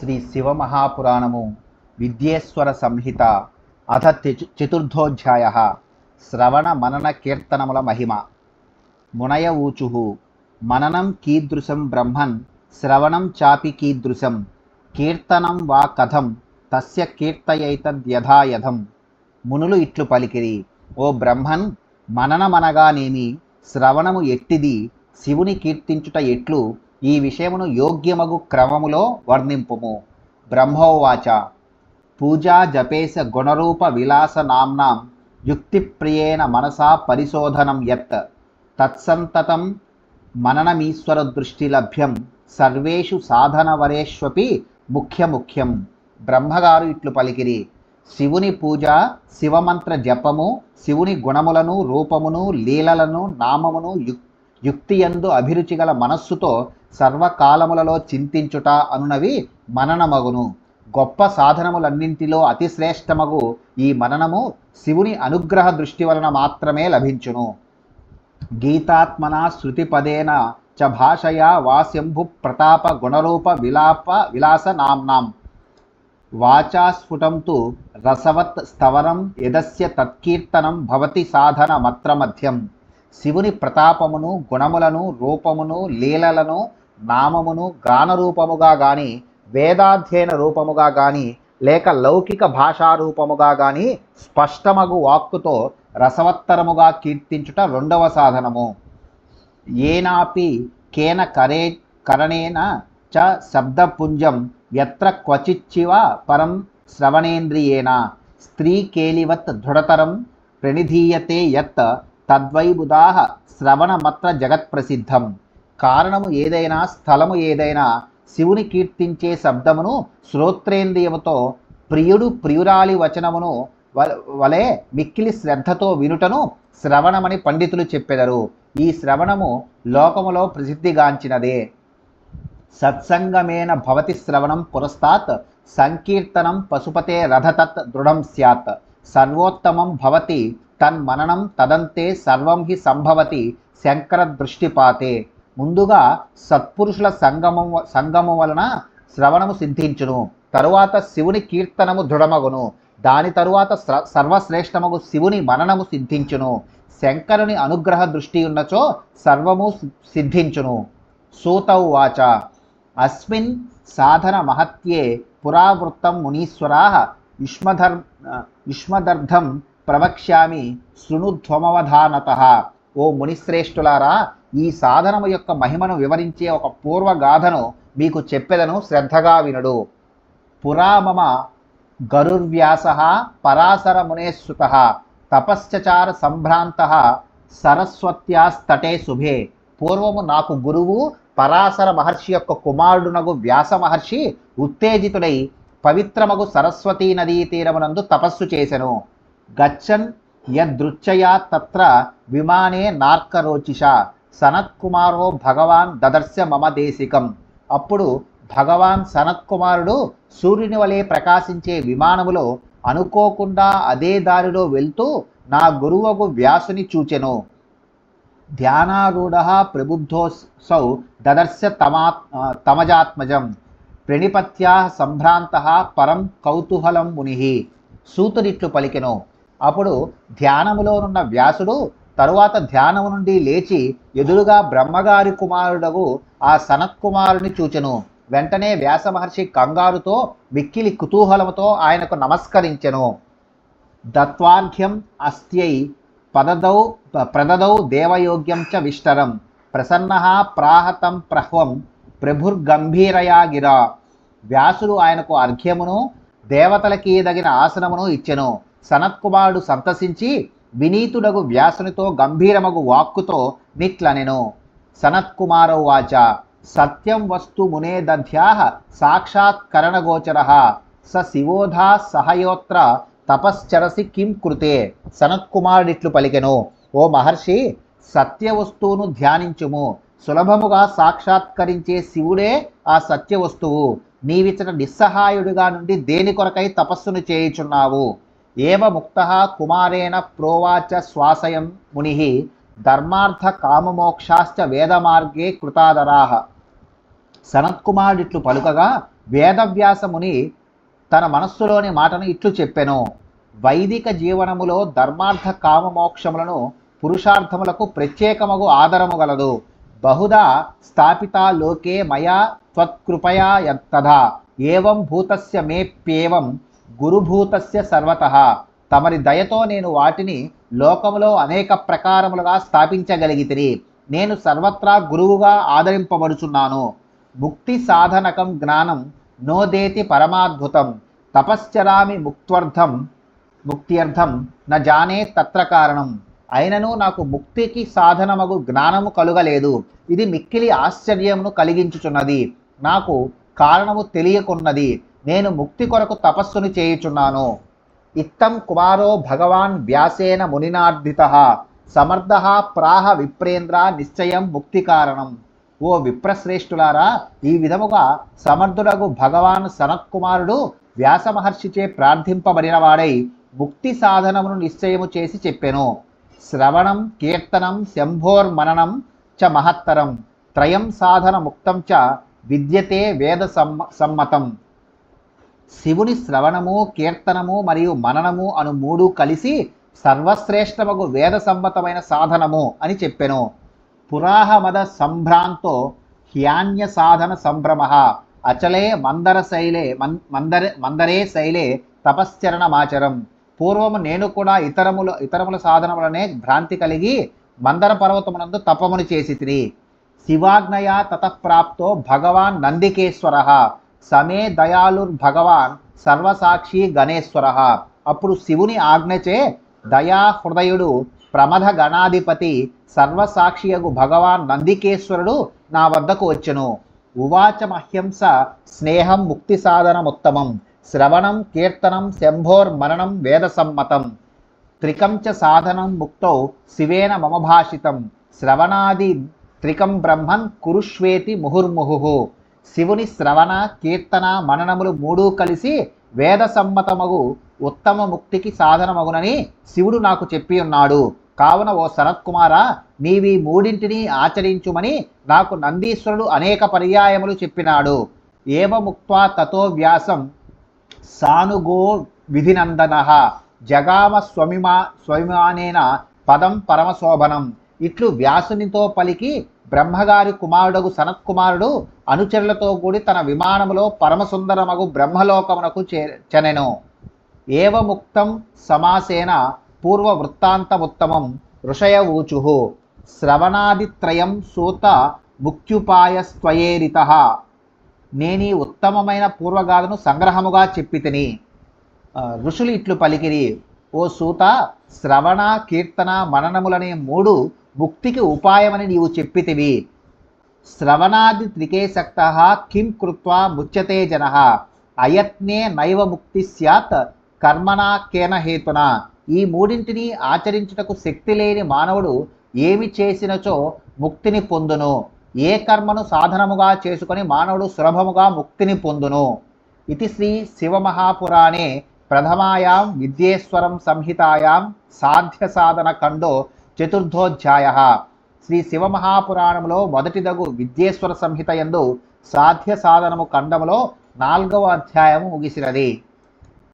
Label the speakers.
Speaker 1: శ్రీ శివమహాపురాణము విద్యేశ్వర సంహిత అథ చతుర్థోధ్యాయ శ్రవణ మనన కీర్తనముల మహిమ. మునయ ఊచు మననం కీదృశం బ్రహ్మన్ శ్రవణం చాపి కీదృశం కీర్తనం వా కథం తస్య కీర్తయైతద్యథాయథం. మునులు ఇట్లు పలికిరి ఓ బ్రహ్మన్ మననమనగానేమి శ్రవణము ఎట్టిది శివుని కీర్తించుట ఎట్లు ఈ విషయమును యోగ్యమగు క్రమములో వర్ణింపుము. బ్రహ్మోవాచ. పూజా జపేశ గుణరూప విలాస నామ్నాం యుక్తిప్రియేణ మనసా పరిశోధనం యత్. తత్సంతతం మననమీశ్వర దృష్టి లభ్యం. సర్వేషు సాధనవరేష్వపి ముఖ్య ముఖ్యం బ్రహ్మగారు ఇట్లు పలికిరి. శివుని పూజ శివమంత్ర జపము శివుని గుణములను రూపమును లీలలను నామమును యుక్ యుక్తియందు అభిరుచి గల మనస్సుతో సర్వకాలములలో చింతించుట అనునవి మననమగును. గొప్ప సాధనములన్నింటిలో అతిశ్రేష్టమగు ఈ మననము శివుని అనుగ్రహ దృష్టి వలన మాత్రమే లభించును. గీతాత్మన శృతిపదేన చ భాషయా వాస్యంభు ప్రతాప గుణరూప విలాప విలాస నామ్నాం. వాచాస్ఫుటం తు రసవత్ స్తవరం యదస్య తత్కీర్తనం భవతి సాధన మత్ర మధ్యం. శివుని ప్రతాపమును గుణములను రూపమును లీలలను నామమును గానరూపముగా గాని వేదాధ్యయన రూపముగా గాని లేక లౌకిక భాషా రూపముగా గాని స్పష్టమగు వాక్కుతో రసవత్తరముగా కీర్తించుట రెండవ సాధనము. ఏనాపి కేన కరే కరణేన చ శబ్దపుంజం ఎత్ర క్వచిచ్చివ పరం శ్రవణేంద్రియేణ. స్త్రీ కేలివత్ దృఢతరం ప్రణిధీయతే యత్ తద్వైబుధాహ శ్రవణమత్ర జగత్ప్రసిద్ధం. కారణము ఏదైనా స్థలము ఏదైనా శివుని కీర్తించే శబ్దమును శ్రోత్రేంద్రియముతో ప్రియుడు ప్రియురాలి వచనమును వ- వలె మిక్కిలి శ్రద్ధతో వినుటను శ్రవణమని పండితులు చెప్పెదరు. ఈ శ్రవణము లోకములో ప్రసిద్ధిగాంచినదే. సత్సంగమేన భవతి శ్రవణం పురస్తాత్ సంకీర్తనం పశుపతే రథతత్ దృఢం స్యాత్. సర్వోత్తమం భవతి తన్మననం తదంతే సర్వం హి సంభవతి శంకర దృష్టిపాతే. ముందుగా సత్పురుషుల సంగమం సంగమం వలన శ్రవణము సిద్ధించును. తరువాత శివుని కీర్తనము దృఢమగును. దాని తరువాత సర్వశ్రేష్టమగు శివుని మననము సిద్ధించును. శంకరుని అనుగ్రహ దృష్టి ఉన్నచో సర్వము సిద్ధించును. సూతౌ వాచ. అస్మిన్ సాధన మహత్యే పురావృత్తం మునీశ్వరా యుష్మధర్ యుష్మదర్థం ప్రవక్ష్యామి శృణుధ్వమవధానత. ఓ మునిశ్రేష్ఠులారా ఈ సాధనము యొక్క మహిమను వివరించే ఒక పూర్వగాథను మీకు చెప్పెదను శ్రద్ధగా వినుడు. పురా మమ గరుర్వ్యాస పరాశర మునేశ్రుత తపశ్చచార సంభ్రాంత సరస్వత్యాస్తటే శుభే. పూర్వము నాకు గురువు పరాశర మహర్షి యొక్క కుమారుడునగు వ్యాస మహర్షి ఉత్తేజితుడై పవిత్రమగు సరస్వతీ నదీ తీరమునందు తపస్సు చేసెను. గచ్చన్ యదృచ్చయా తత్ర విమానే నార్కరోచిష. సనత్కుమారో భగవాన్ దదర్శ మమ దేశికం. అప్పుడు భగవాన్ సనత్కుమారుడు సూర్యుని వలె ప్రకాశించే విమానములో అనుకోకుండా అదే దారిలో వెళ్తూ నా గురువగు వ్యాసుని చూచెను. ధ్యానారూఢ ప్రబుద్ధోసౌ దదర్శ తమా తమజాత్మజం. ప్రణిపత్యా సంభ్రాంత పరం కౌతూహలం ముని సూతునిట్లు పలికెను. అప్పుడు ధ్యానములోనున్న వ్యాసుడు తరువాత ధ్యానము నుండి లేచి ఎదురుగా బ్రహ్మగారి కుమారుడగు ఆ సనత్కుమారుని చూచెను. వెంటనే వ్యాస మహర్షి కంగారుతో మిక్కిలి కుతూహలముతో ఆయనకు నమస్కరించెను. దత్వార్ఘ్యం అస్త్యై పదదౌ ప్రదదౌ దేవయోగ్యం చ విష్టరం. ప్రసన్న ప్రాహతం ప్రహ్వం ప్రభుర్గంభీరయా గిరా వ్యాసుడు ఆయనకు అర్ఘ్యమును దేవతలకి దగిన ఆసనమును ఇచ్చెను. సనత్కుమారుడు సంతసించి వినీతుడగు వ్యాసునితో గంభీరమగు వాక్కుతో నిట్లనెను. సనత్కుమారో వాచ సత్యం వస్తు మునే దధ్యాహ సాక్షాత్కరణగోచర స శివోధా సహయోత్ర తపశ్చరసి కిం కృతే. సనత్కుమారుడిట్లు పలికెను ఓ మహర్షి సత్య వస్తువును ధ్యానించుము. సులభముగా సాక్షాత్కరించే శివుడే ఆ సత్య వస్తువు. నీవిచట నిస్సహాయుడిగా నుండి దేని కొరకై తపస్సును చేయుచున్నావు? ఏవ ముక్త కుమారేణ ప్రోవాచ శ్వాసయం ముని ధర్మార్థ కామమోక్షాశ్చ వేదమార్గే కృతాదరాహ సనత్కుమారుడిట్లు పలుకగా వేదవ్యాసముని తన మనస్సులోని మాటను ఇట్లు చెప్పెను. వైదిక జీవనములో ధర్మార్థ కామమోక్షములను పురుషార్థములకు ప్రత్యేకమగు ఆదరము గలదు. బహుదా స్థాపిత లోకే మయా త్వత్కృపయా యత్తథా. ఏవం భూతస్య మేప్యేవం గురుభూతస్య సర్వత. తమరి దయతో నేను వాటిని లోకములో అనేక ప్రకారములుగా స్థాపించగలిగితిరి నేను సర్వత్రా గురువుగా ఆదరింపబడుచున్నాను. ముక్తి సాధనకం జ్ఞానం నోదేతి పరమాద్భుతం. తపశ్చరామి ముక్త్వర్థం ముక్త్యర్థం న జానే తత్ర కారణం. అయినను నాకు ముక్తికి సాధనమగు జ్ఞానము కలుగలేదు. ఇది మిక్కిలి ఆశ్చర్యమును కలిగించుచున్నది. నాకు కారణము తెలియకున్నది. నేను ముక్తి కొరకు తపస్సును చేయుచున్నాను. ఇత్తం కుమారో భగవాన్ వ్యాసేన మునినార్ధిత సమర్థ ప్రాహ విప్రేంద్ర నిశ్చయం ముక్తి కారణం. ఓ విప్రశ్రేష్ఠులారా ఈ విధముగా సమర్థుడగు భగవాన్ సనత్కుమారుడు వ్యాస మహర్షిచే ప్రార్థింపబడినవాడై ముక్తి సాధనమును నిశ్చయము చేసి చెప్పెను. శ్రవణం కీర్తనం శంభోర్మననం చ మహత్తరం. త్రయం సాధన ముక్తం చ విద్యతే వేద సమ్మ సమ్మతం. శివుని శ్రవణము కీర్తనము మరియు మననము అను మూడు కలిసి సర్వశ్రేష్టమగు వేద సమ్మతమైన సాధనము అని చెప్పెను. పురాహమద సంభ్రాంతో హ్యాన్య సాధన సంభ్రమ. అచలే మందర శైలే మన్ మందరే మందరే శైలే తపశ్చరణమాచరం. పూర్వము నేను కూడా ఇతరముల ఇతరముల సాధనములనే భ్రాంతి కలిగి మందర పర్వతమునందు తపమును చేసి తిరి శివాజ్ఞయా తతఃప్రాప్తో భగవాన్ నందికేశ్వర. సమే దయాళుర్భగవాన్ సర్వసాక్షి గణేశ్వర. అప్పుడు శివుని ఆజ్ఞచే దయా హృదయుడు ప్రమథ గణాధిపతి సర్వసాక్షియగు భగవాన్ నందికేశ్వరుడు నా వద్దకు వచ్చెను. ఉవాచ మహ్యంస స్నేహం ముక్తి సాధనముత్తమం. శ్రవణం కీర్తనం శంభోర్మరణం వేద సమ్మతం త్రికంచ సాధనం ముక్తౌ శివేన మమ భాషితం. శ్రవణాది త్రికం బ్రహ్మన్ కురుష్వేతి ముహుర్ముహు శివుని శ్రవణ కీర్తన మననములు మూడు కలిసి వేద సమ్మతమగు ఉత్తమ ముక్తికి సాధనమగునని శివుడు నాకు చెప్పి ఉన్నాడు. కావున ఓ శరత్కుమార నీవి మూడింటిని ఆచరించుమని నాకు నందీశ్వరుడు అనేక పర్యాయములు చెప్పినాడు. ఏవముక్త్వా తతో వ్యాసం సానుగో విధినందన. జగామ స్వమిమా స్వమిమానేన పదం పరమశోభనం. ఇట్లు వ్యాసునితో పలికి బ్రహ్మగారి కుమారుడగు సనత్కుమారుడు అనుచరులతో కూడి తన విమానములో పరమసుందరమగు బ్రహ్మలోకమునకు చే చెనెను. ఏవముక్తం సమాసేన పూర్వ వృత్తాంతముత్తమం ఋషయ ఊచు. శ్రవణాదిత్రయం సూత ముఖ్యుపాయస్త్వయేరిత నేనీ ఉత్తమమైన పూర్వగాథను సంగ్రహముగా చెప్పితిని ఋషులు ఇట్లు పలికిరి ఓ సూత శ్రవణ కీర్తన మననములనే మూడు ముక్తికి ఉపాయమని నీవు చెప్పితివి శ్రవణాది త్రికేశక్త కిం కృత్వా ముచ్యతే జన అయత్నే నైవ ముక్తి స్యాత్ కర్మణా కేన హేతున. ఈ మూడింటిని ఆచరించుటకు శక్తి లేని మానవుడు ఏమి చేసినచో ముక్తిని పొందును. ఏ కర్మను సాధనముగా చేసుకొని మానవుడు సులభముగా ముక్తిని పొందును. ఇది శ్రీ శివమహాపురాణే ప్రథమాయాం విద్యేశ్వరం సంహితాయాం సాధ్య సాధన ఖండో చతుర్థోధ్యాయ. శ్రీ శివమహాపురాణంలో మొదటిదగు విద్యేశ్వర సంహిత యందు సాధ్య సాధనము ఖండములో నాలుగవ అధ్యాయము ముగిసినది.